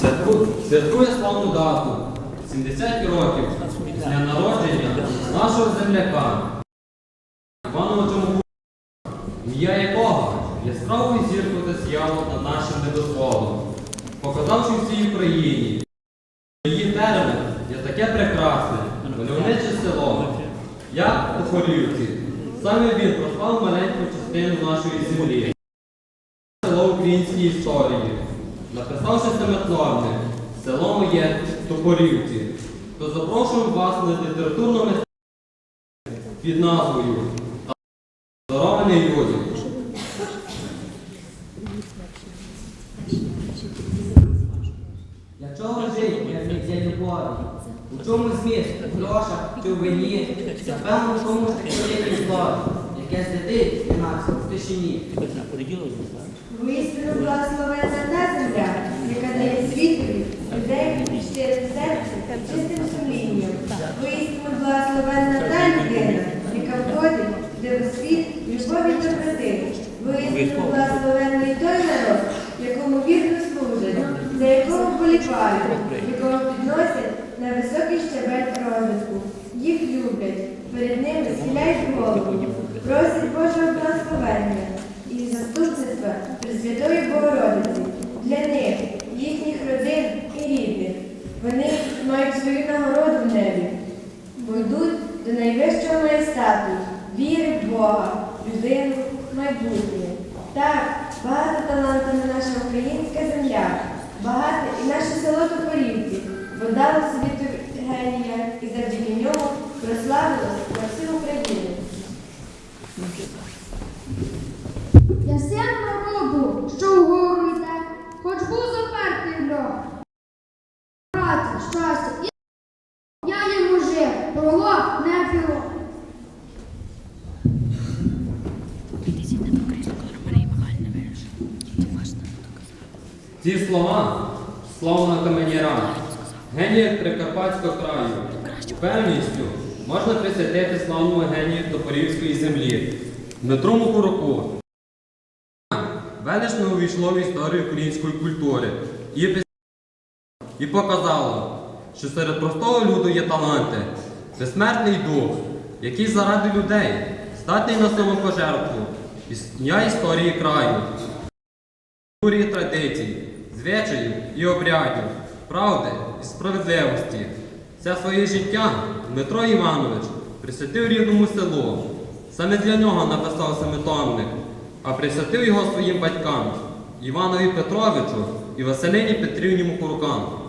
Святку- Святкує славну дату 70 років дня народження нашого земляка Івановича Миколи, ім'я якого яскравою зіркою засіяло над нашим небосводом, показавши всій Україні. Її термін є таке прекрасне, мальовниче село, як у Хорівці. Саме він прослав маленьку частину нашої землі село українській історії, написавши семитлавне село моє Топорівці, то запрошуємо вас на літературну мистецтво під назвою Здорований люди. Для чого жити, як не для любові? У чому зміст? У грошах чи в вині? Напевно, в тому ж таки слові, яке сидить у нас в тишині. Земля, яка дає світові, людей під щирим серцем чистим сумлінням. Воістину благословенна та людина, яка входить в дивосвіт любові та доброти. Воістину благословенний той народ, якому вірно служать, за якого вболівають, якого підносять на високий щабель розвитку. Їх люблять, перед ними схиляють голову, просять Божого благословення і заступництва Пресвятої Богородиці для них, родин і рідних. Вони мають свою нагороду в небі, бо йдуть до найвищого майстату, віри в Бога, людину, майбутнє. Так, багата талантами наша українська земля, багате і наше село Топорівці, бо дало собі генія і завдяки ньому прославилось на всю Україну. Я син народу, що вгору йде, хоч був запертий льох. Браття, щастя, і я є мужик, пролог не піло. Ці слова слава на камені ран, генію Прикарпатського краю. Певністю можна присвятити славному генію Топорівської землі. Дмитру Мукуруку. Велично увійшло в історію української культури. І, і показало, що серед простого люду є таланти, безсмертний дух, який заради людей здатний на самопожертву, я історії краю. Культурі і традицій, звичаїв і обрядів, правди і справедливості. Все своє життя Дмитро Іванович присвятив рідному селу. Саме для нього написав семитомник, а присвятив його своїм батькам Іванові Петровичу і Василині Петрівні Мукурукам.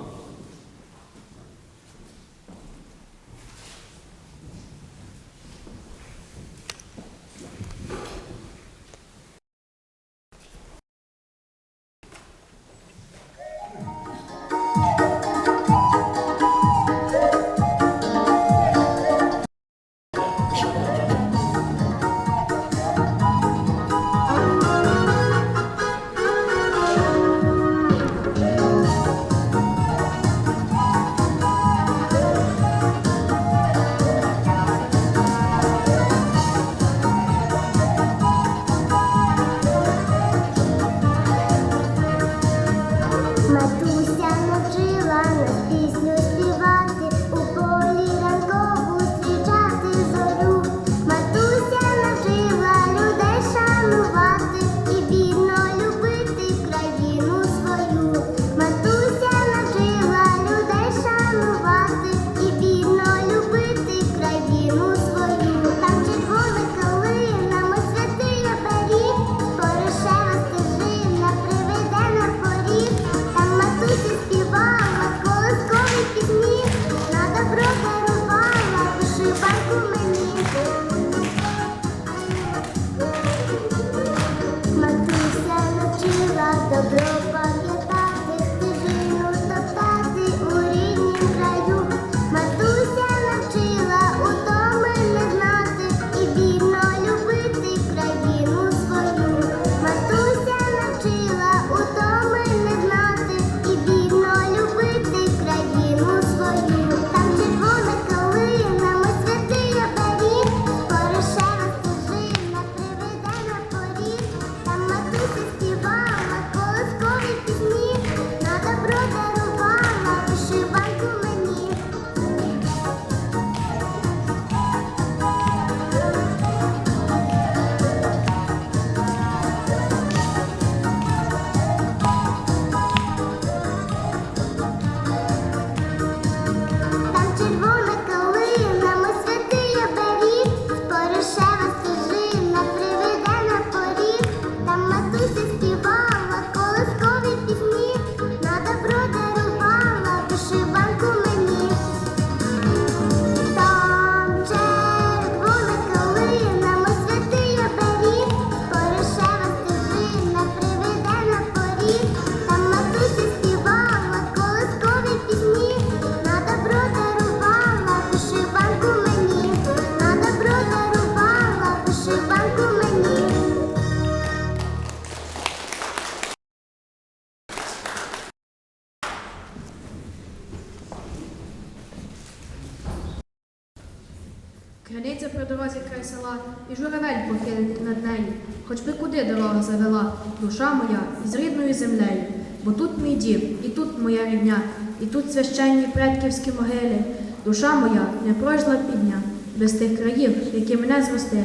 Рідною землею. Бо тут мій дім, і тут моя рідня, і тут священні предківські могили. Душа моя не пройшла підня, без тих країв, які мене зростили.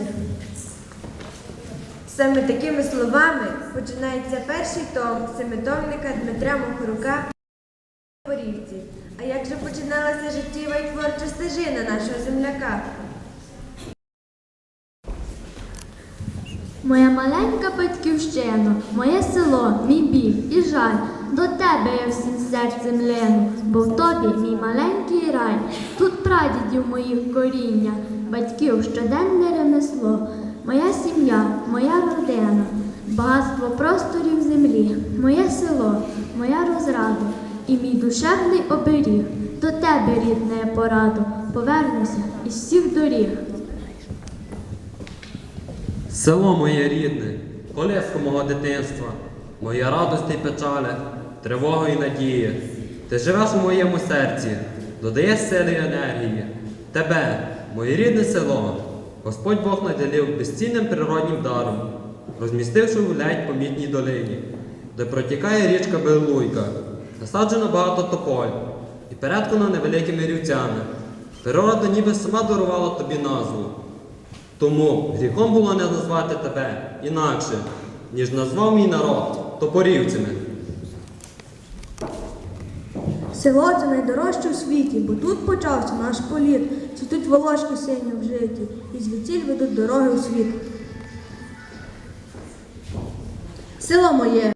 Саме такими словами починається перший том семитомника Дмитря Мохорука Порівці. А як же починалася життєва і творча стежина нашого земляка? Моя маленька батьківщина, моє село, мій біль і жаль. До тебе я всім серцем лену, бо в тобі мій маленький рай. Тут прадідів моїх коріння, батьків щоденне ремесло, моя сім'я, моя родина, багатство просторів землі, моє село, моя розрада і мій душевний оберіг. До тебе, рідне, пораду, повернуся із всіх доріг. Село моє рідне, колеско мого дитинства, моя радості й печалі, тривога і надія. Ти живеш у моєму серці, додаєш сили й енергії. Тебе, моє рідне село, Господь Бог наділив безцінним природнім даром, розмістивши в ледь помітній долині, де протікає річка Белуйка, насаджено багато тополь і переткано невеликими рівцями. Природа ніби сама дарувала тобі назву. Тому гріхом було не назвати тебе інакше, ніж назвав мій народ топорівцями. Село це найдорожче у світі, бо тут почався наш політ. Цвітуть волошки сині в житті, і звідсіль ведуть дороги у світ. Село моє,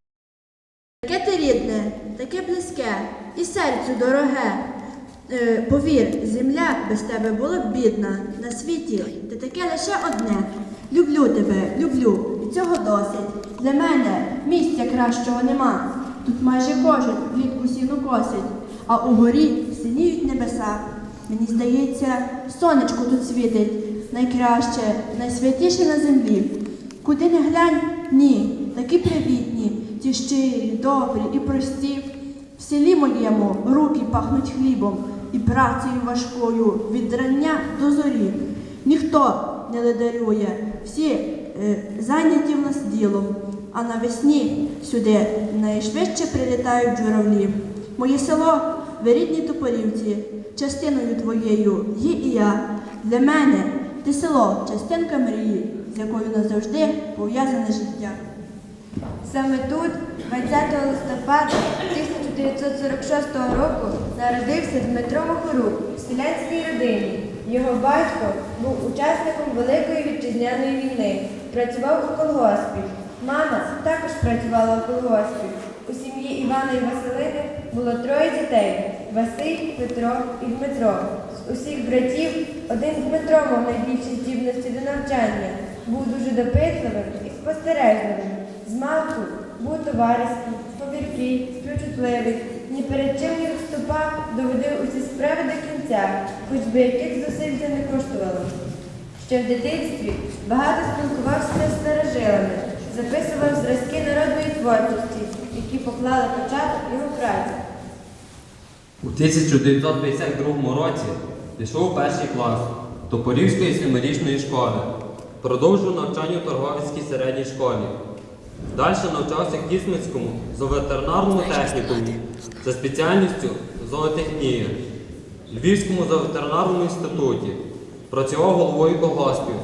таке ти рідне, таке близьке, і серцю дороге. Е, повір, земля без тебе була б бідна. На світі ти таке лише одне. Люблю тебе, люблю, і цього досить. Для мене місця кращого нема. Тут майже кожен влітку сіну косить, а угорі синіють небеса. Мені здається, сонечко тут світить найкраще, найсвятіше на землі. Куди не глянь, ні, такі привітні, ті щирі, добрі і прості. В селі моєму руки пахнуть хлібом і працею важкою від рання до зорі. Ніхто не ледарює, всі е, зайняті в нас ділом, а навесні сюди найшвидше прилітають журавлі. Моє село ви рідні топорівці, частиною твоєю є і я. Для мене ти село, частинка мрії, з якою назавжди пов'язане життя. Саме тут, 20 листопада 1946 року, народився Дмитро Мохорук в селянській родині. Його батько був учасником Великої вітчизняної війни, працював у колгоспі. Мама також працювала у колгоспі. У сім'ї Івана і Василини було троє дітей Василь, Петро і Дмитро. З усіх братів один Дмитро мав найбільші здібності до навчання, був дуже допитливим і спостережливим. Змалку був товариський, повіркий, співчутливий, ні перед чим не вступав, доводив усі справи до кінця, хоч би яких зусиль це не коштувало. Ще в дитинстві багато спілкувався з старожилами, записував зразки народної творчості, які поклали початок його праці. У 1952 році пішов перший клас Топорівської семирічної школи. Продовжив навчання у торговицькій середній школі. Далі навчався в Кісмицькому зооветеринарному технікумі за спеціальністю зоотехнія, Львівському зооветеринарному інституті. Працював головою колгоспів,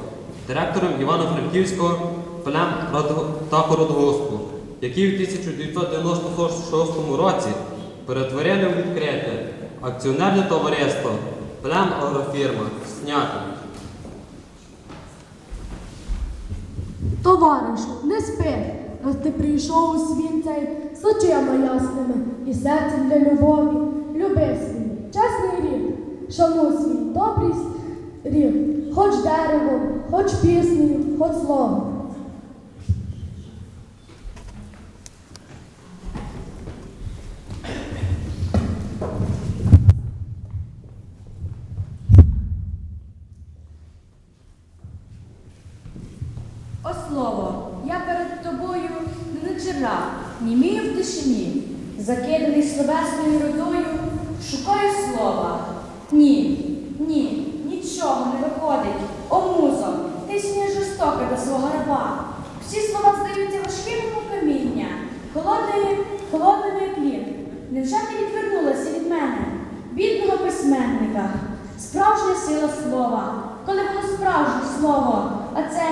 директором Івано-Франківського плем птахородгоспу, який у 1996 році перетворили в відкрите акціонерне товариство Плем Агрофірма Снятин. Товаришу, не спи, раз ти прийшов у світ цей з очима ясними і серцем для любові. Люби свій чесний рід, шануй свій добрий рік, хоч деревом, хоч піснею, хоч словом. О слово, я перед тобою не джерела, німію в тишині, закиданий словесною родою, шукаю слова. Ні, ні, нічого не виходить. невже ти відвернулася від мене, бідного письменника? Справжня сила слова, коли воно справжнє слово, а це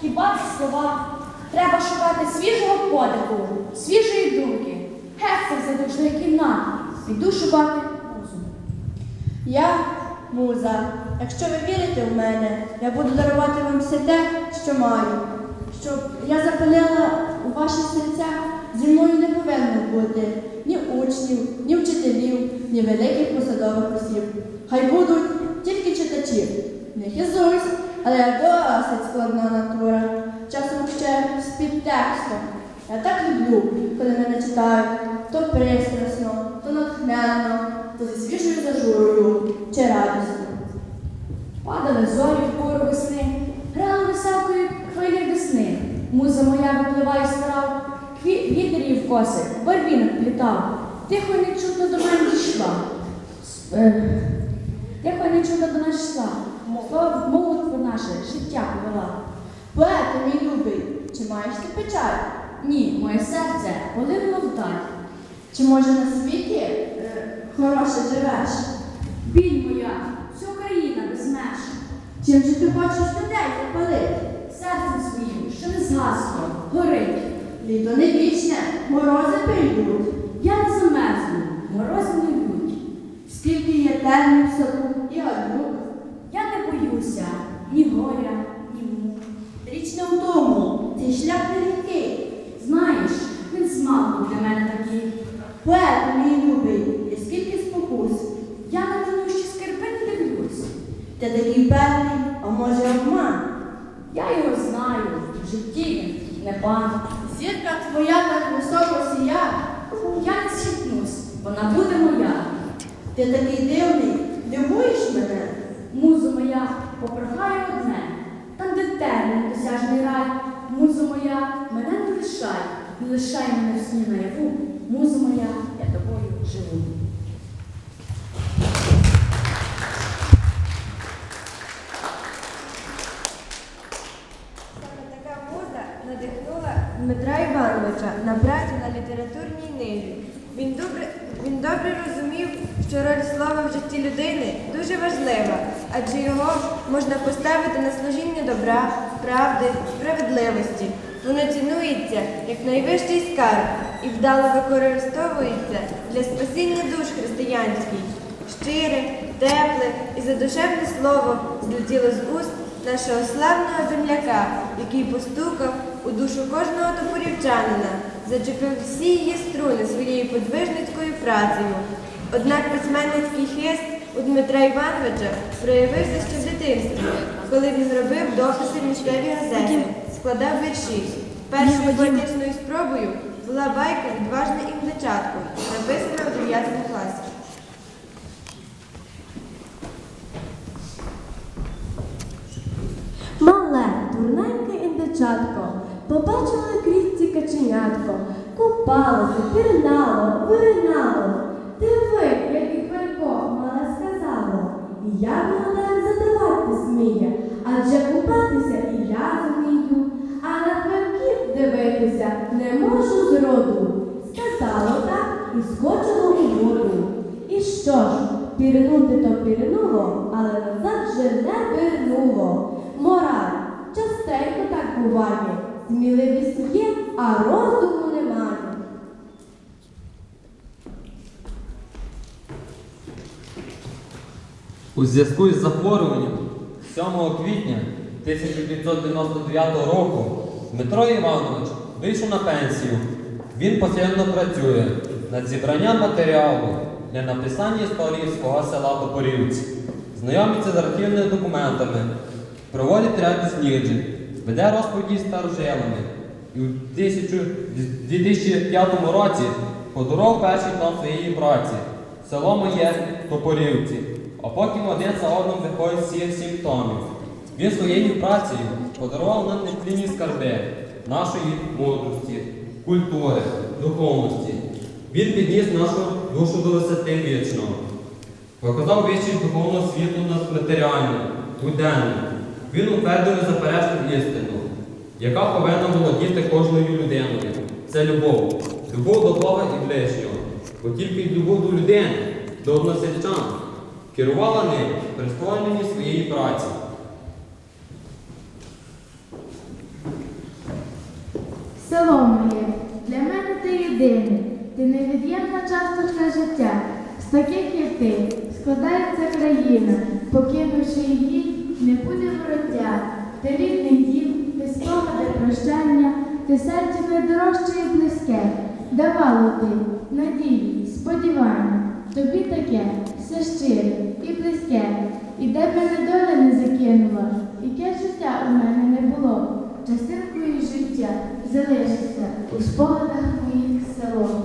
хіба слова? Треба шукати свіжого подиху, свіжої думки. Геть цих задушних кімнат. Піду шукати музу. Я муза. Якщо ви вірите в мене, я буду дарувати вам все те, що маю. Щоб я запалила у ваших серцях, зі мною не повинно бути ні учнів, ні вчителів, ні великих посадових осіб. Хай будуть тільки читачі. Не хизуюсь, але я досить складна натура. Часом ще з підтекстом. Я так люблю, коли мене читають, то пристрасно, то натхненно, то зі свіжою зажурою чи радістю. Падали зорі Муза моя випливає з трав, вітер її в коси, барвінок плітав. Тихо нечутно до мене дійшла. Е, Тихо нечутно до нас йшла. Молитва наше життя повела. Поете, мій любий, чи маєш ти печаль? Ні, моє серце поливало вдаль. Чи може на світі е, хороше живеш? Біль моя, вся Україна без меж. Чим же ти хочеш людей запалити? Серцем своїм, що не згасло, горить. Літо не вічне, морози прийдуть. Я не замерзну, морози не йдуть. Скільки є тернів в саду і однук. Я не боюся ні горя, ні мук. Річ не в тому, цей шлях не нелегкий. Знаєш, він змалку для мене такий. Поете, мій любий, є скільки спокус. Я на тонущі скарбини дивлюсь. Ти такий певний, а може обман. Його знаю, в житті не пан. Зірка твоя так високо сія. Я не схитнусь, вона буде моя. Ти такий дивний, дивуєш мене. Музо моя, попрохаю одне. Там, де темний досяжний рай. Музо моя, мене не лишай, не лишай мене в сні наяву. Музо моя, я тобою живу. Саме така муза надихнула Дмитра Івановича на працю на літературній ниві. Він добре, він добре розумів, що роль слова в житті людини дуже важлива, адже його можна поставити на служіння добра, правди, справедливості. Воно цінується як найвищий скарб і вдало використовується для спасіння душ християнських. Щире, тепле і задушевне слово злетіло з уст нашого славного земляка, який постукав у душу кожного топорівчанина, зачепив всі її струни своєю подвижницькою працею. Однак письменницький хист у Дмитра Івановича проявився ще в дитинстві, коли він робив дописи в місцеві газети, складав вірші. Першою поетичною спробою була байка Відважне індичатко, написана у 9 класі. Мале, дурненьке індичатко, побачила крізь ці каченятко, купалося, пірнало, виринало. Диви, як і мале сказало. І я молода задавати сміє, адже купатися і я зумію, а на хвальків дивитися не можу зроду. Сказало так і скочило у воду. І що ж, пірнути то пірнуло, але назад же не вернуло. Мораль, частенько так буває. Сміливість є, а розуму У зв'язку із захворюванням 7 квітня 1999 року Дмитро Іванович вийшов на пенсію. Він постійно працює над зібранням матеріалу для написання історії свого села Топорівці, знайомиться з архівними документами, проводить ряд досліджень, веде розповіді старожилами. І у 2005 році подарував перший том своєї праці село моє Топорівці, а потім один за одним виходить всі сім томів. Він своєю працею подарував нам нетлінні скарби нашої мудрості, культури, духовності. Він підніс нашу душу до висоти вічного, показав вищість духовного світу над матеріальним, буденним. Він утвердив незаперечну істину, яка повинна володіти кожною людиною. Це любов, любов до Бога і ближнього. бо тільки любов до людини, до односельчан, керувала ним при сповненні своєї праці. Село моє, для мене ти єдиний, ти невід'ємна часточка життя. З таких як ти складається країна, покинувши її, не буде вороття. Ти рідний дім, ти спогади прощання, ти серце найдорожче і близьке. Давало ти надії, сподівання, тобі таке все щире і близьке. І де б мене доля не закинула, яке життя у мене не було. Частинкою життя залишиться у спогадах моїх село.